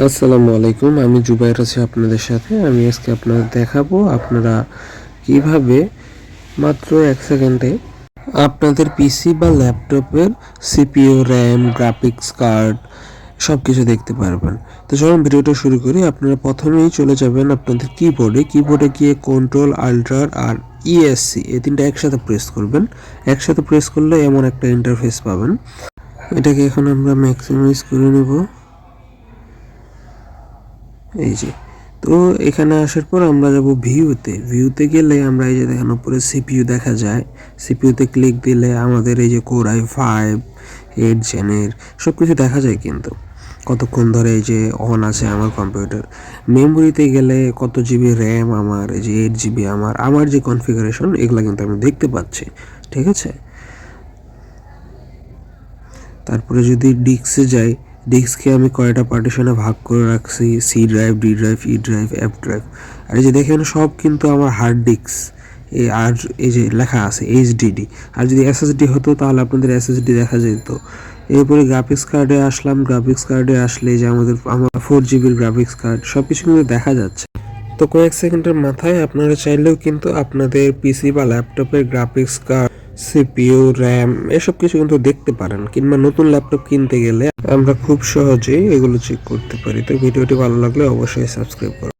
আসসালামু আলাইকুম, আমি জুবাইর আছি আপনাদের সাথে। আমি আজকে আপনাদের দেখাবো আপনারা কীভাবে মাত্র এক সেকেন্ডে আপনাদের পিসি বা ল্যাপটপের সিপিও র্যাম গ্রাফিক্স কার্ড সব কিছু দেখতে পারবেন। তো চলুন ভিডিওটা শুরু করি। আপনারা প্রথমেই চলে যাবেন আপনাদের কিবোর্ডে কিবোর্ডে গিয়ে কন্ট্রোল আল্ট্রার আর ইএসসি এই তিনটা একসাথে প্রেস করবেন। একসাথে প্রেস করলে এমন একটা ইন্টারফেস পাবেন। এটাকে এখন আমরা ম্যাক্সিমাইজ করে নেব। এই যে, তো এখানে আসার পর আমরা যাব ভিউতে। ভিউতে গেলে আমরা এই যে দেখেন, উপরে সিপিইউ দেখা যায়। সিপিইউতে ক্লিক দিলে আমাদের এই যে কোর আই ফাইভ এইট জেনের সব কিছু দেখা যায় কিন্তু। কতক্ষণ ধরে এই যে অন আছে আমার কম্পিউটার মেমোরিতে গেলে কত জিবি র্যাম আমার, এই যে এইট জিবি আমার আমার যে কনফিগারেশন এগুলো কিন্তু আমি দেখতে পাচ্ছি। ঠিক আছে? তারপরে যদি ডিস্কে যাই ডিস্ককে আমি কয়টা পার্টিশনে ভাগ করে রাখছি? C drive D drive E drive F drive আর এই যে দেখেন, সব কিন্তু আমার হার্ড ডিস্ক এই আর এই যে লেখা আছে এইচডিডি আর যদি এসএসডি হতো, তাহলে আপনাদের এসএসডি দেখা যেত। এরপরে গ্রাফিক্স কার্ডে আসলাম। গ্রাফিক্স কার্ডে আসলে যে আমাদের, আমার ফোর জিবির গ্রাফিক্স কার্ড সব কিছু কিন্তু দেখা যাচ্ছে। তো কয়েক সেকেন্ডের মাথায় আপনারা চাইলেও কিন্তু আপনাদের পিসি বা ল্যাপটপের গ্রাফিক্স কার্ড সিপিইউ, র্যাম, এসব কিছু কিন্তু দেখতে পারেন, কিংবা নতুন ল্যাপটপ কিনতে গেলে আমরা খুব সহজেই এগুলো চেক করতে পারি। তো ভিডিওটি ভালো লাগলে অবশ্যই সাবস্ক্রাইব করুন।